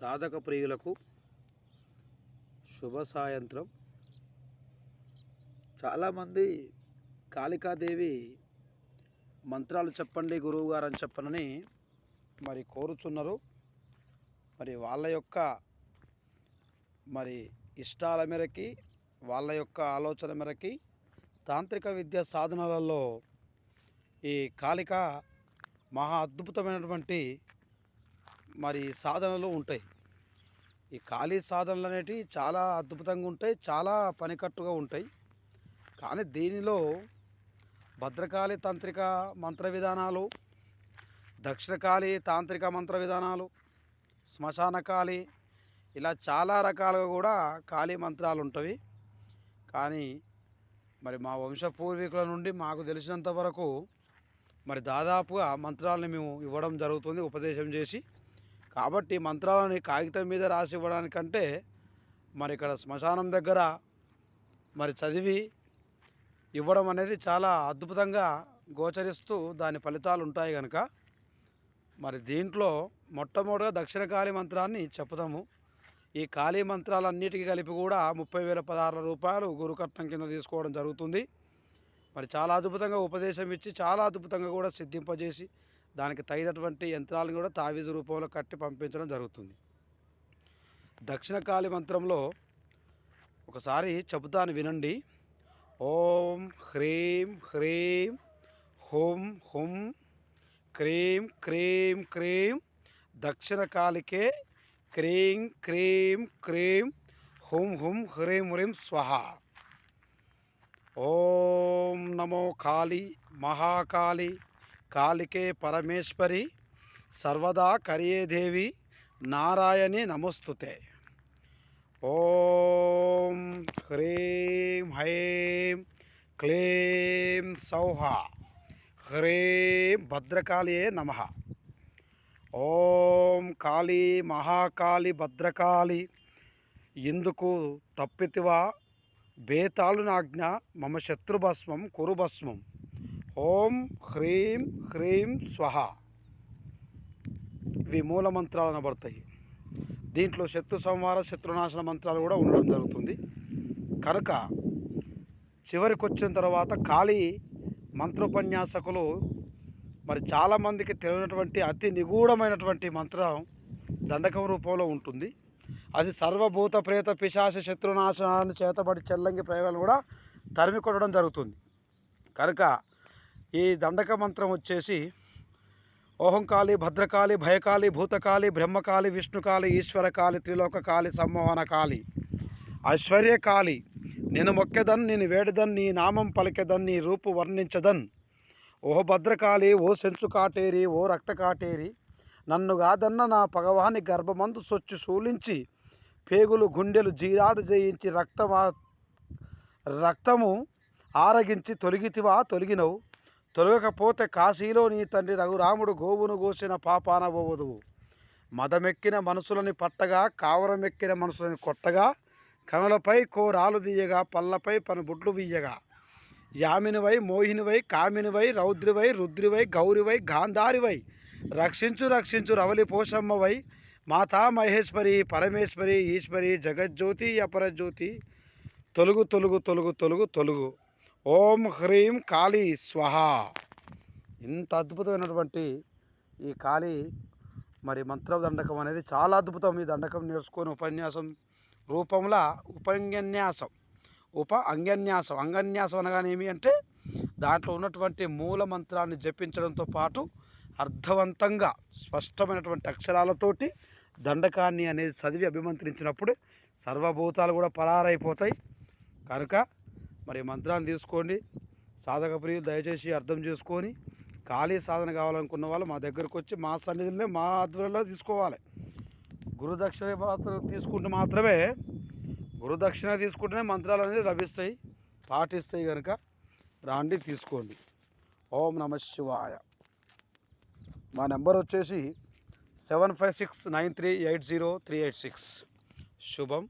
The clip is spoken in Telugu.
సాధక ప్రియులకు శుభ సాయంత్రం చాలామంది కాళికాదేవి మంత్రాలు చెప్పండి గురువుగారు అని చెప్పనని మరి కోరుచున్నారు. మరి వాళ్ళ యొక్క మరి ఇష్టాల మేరకి వాళ్ళ యొక్క ఆలోచన మేరకి తాంత్రిక విద్యా సాధనలలో ఈ కాళిక మహా అద్భుతమైనటువంటి మరి సాధనలు ఉంటాయి. ఈ ఖాళీ సాధనలు అనేటివి చాలా అద్భుతంగా ఉంటాయి చాలా పనికట్టుగా ఉంటాయి. కానీ దీనిలో భద్రకాళి తాంత్రిక మంత్ర విధానాలు దక్షిణకాళి తాంత్రిక మంత్ర విధానాలు శ్మశానకాళి ఇలా చాలా రకాలుగా కూడా కాళీ మంత్రాలు ఉంటవి కానీ మరి మా వంశ పూర్వీకుల నుండి మాకు తెలిసినంత వరకు మరి దాదాపుగా మంత్రాలను మేము ఇవ్వడం జరుగుతుంది ఉపదేశం చేసి కాబట్టి మంత్రాలని కాగితం మీద రాసి ఇవ్వడానికంటే మరి ఇక్కడ శ్మశానం దగ్గర మరి చదివి ఇవ్వడం అనేది చాలా అద్భుతంగా గోచరిస్తూ దాని ఫలితాలు ఉంటాయి కనుక మరి దీంట్లో మొట్టమొదటిగా దక్షిణకాళి మంత్రాన్ని చెప్పుదాము. ఈ కాళీ మంత్రాలన్నిటికీ కలిపి కూడా ముప్పై వేల పదహారు రూపాయలు గురుకట్నం కింద తీసుకోవడం జరుగుతుంది. మరి చాలా అద్భుతంగా ఉపదేశం ఇచ్చి చాలా అద్భుతంగా కూడా సిద్ధింపజేసి దానికి తగినటువంటి యంత్రాలను కూడా తావీజు రూపంలో కట్టి పంపించడం జరుగుతుంది. దక్షిణకాళి మంత్రంలో ఒకసారి చెబుతాను వినండి. ఓం హ్రీం హ్రీం హుం హుం క్రీం క్రీం క్రీం దక్షిణకాళికే క్రీం క్రీం క్రీం హుం హుం హ్రీం హ్రీం స్వహ. ఓం నమో కాళీ మహాకాళి కాళికే పరమేశ్వరి సర్వదా కరియేదేవి నారాయణి నమస్తుతే. ఓం హ్రీం హైం క్లీం సౌహ హ్రీం భద్రకాళియే నమ. ఓం కాళీ మహాకాళి భద్రకాళి ఇందుకు తప్పితివా బేతాళునాజ్ఞ మమ శత్రుభస్మం కురుభస్మం. ఓం హ్రీం హ్రీం స్వహ. ఇవి మూల మంత్రాలు అనబడతాయి. దీంట్లో శత్రు సంహార శత్రునాశన మంత్రాలు కూడా ఉండడం జరుగుతుంది. కనుక చివరికి వచ్చిన తర్వాత ఖాళీ మంత్రోపన్యాసకులు మరి చాలామందికి తెలియనటువంటి అతి నిగూఢమైనటువంటి మంత్రం దండకం రూపంలో ఉంటుంది. అది సర్వభూత ప్రేత పిశాచ శత్రునాశనాన్ని చేతబడి చెల్లంగి ప్రయోగాలు కూడా తరిమి కొట్టడం జరుగుతుంది. కనుక ఈ దండక మంత్రం వచ్చేసి ఓహంకాళి భద్రకాళి భయకాళి భూతకాళి బ్రహ్మకాళి విష్ణుకాళి ఈశ్వరకాళి త్రిలోకకాళి సమ్మోహనకాళి ఐశ్వర్యకాళి నేను మొక్కెదన్ నేను వేడదన్ నీ నామం పలికెదన్ నీ రూపు వర్ణించదన్. ఓ భద్రకాళి ఓ సెంచు కాటేరి ఓ రక్త కాటేరి నన్ను కాదన్న నా పగవాని గర్భమందు సొచ్చు శూలించి పేగులు గుండెలు జీరాడు జయించి రక్తమా రక్తము ఆరగించి తొలగితివా తొలగినవు. తొలగకపోతే కాశీలో నీ తండ్రి రఘురాముడు గోవును గోసిన పాపాన పోవదువు. మదమెక్కిన మనసులని పట్టగా కావరమెక్కిన మనసులని కొట్టగా కనులపై కోరాలు తీయగా పళ్ళపై పని బుడ్లు వీయగా. యామినివై మోహినివై కామినివై రౌద్రివై రుద్రివై గౌరివై గాంధారివై రక్షించు రక్షించు రవలి పోషమ్మవై మాతా మహేశ్వరి పరమేశ్వరి ఈశ్వరి జగజ్యోతి అపరజ్యోతి తొలుగు తొలుగు తొలుగు తొలుగు తొలుగు. ఓం హ్రీం కాళీ స్వహ. ఇంత అద్భుతమైనటువంటి ఈ కాళీ మరి మంత్ర దండకం అనేది చాలా అద్భుతం. ఈ దండకం నేర్చుకొని ఉపన్యాసం రూపంలో ఉపంగన్యాసం ఉప అంగన్యాసం అంగన్యాసం అనగానేమి అంటే దాంట్లో ఉన్నటువంటి మూల మంత్రాన్ని జపించడంతో పాటు అర్థవంతంగా స్పష్టమైనటువంటి అక్షరాలతోటి దండకాన్ని అనేది చదివి అభిమంత్రించినప్పుడు సర్వభూతాలు కూడా పరారైపోతాయి. కనుక మరి మంత్రాన్ని తీసుకోండి. సాధక ప్రియులు దయచేసి అర్థం చేసుకొని ఖాళీ సాధన కావాలనుకున్న వాళ్ళు మా దగ్గరకు వచ్చి మా సన్నిధిలోనే మా ఆధ్వర్యంలో తీసుకోవాలి. గురుదక్షిణ మాత్రం తీసుకుంటే మాత్రమే గురుదక్షిణ తీసుకుంటేనే మంత్రాలు అనేది లభిస్తాయి. పాటిస్తాయి కనుక రాండి తీసుకోండి. ఓం నమ శివాయ. మా నెంబర్ వచ్చేసి seven five six nine three eight zero three eight six. శుభం.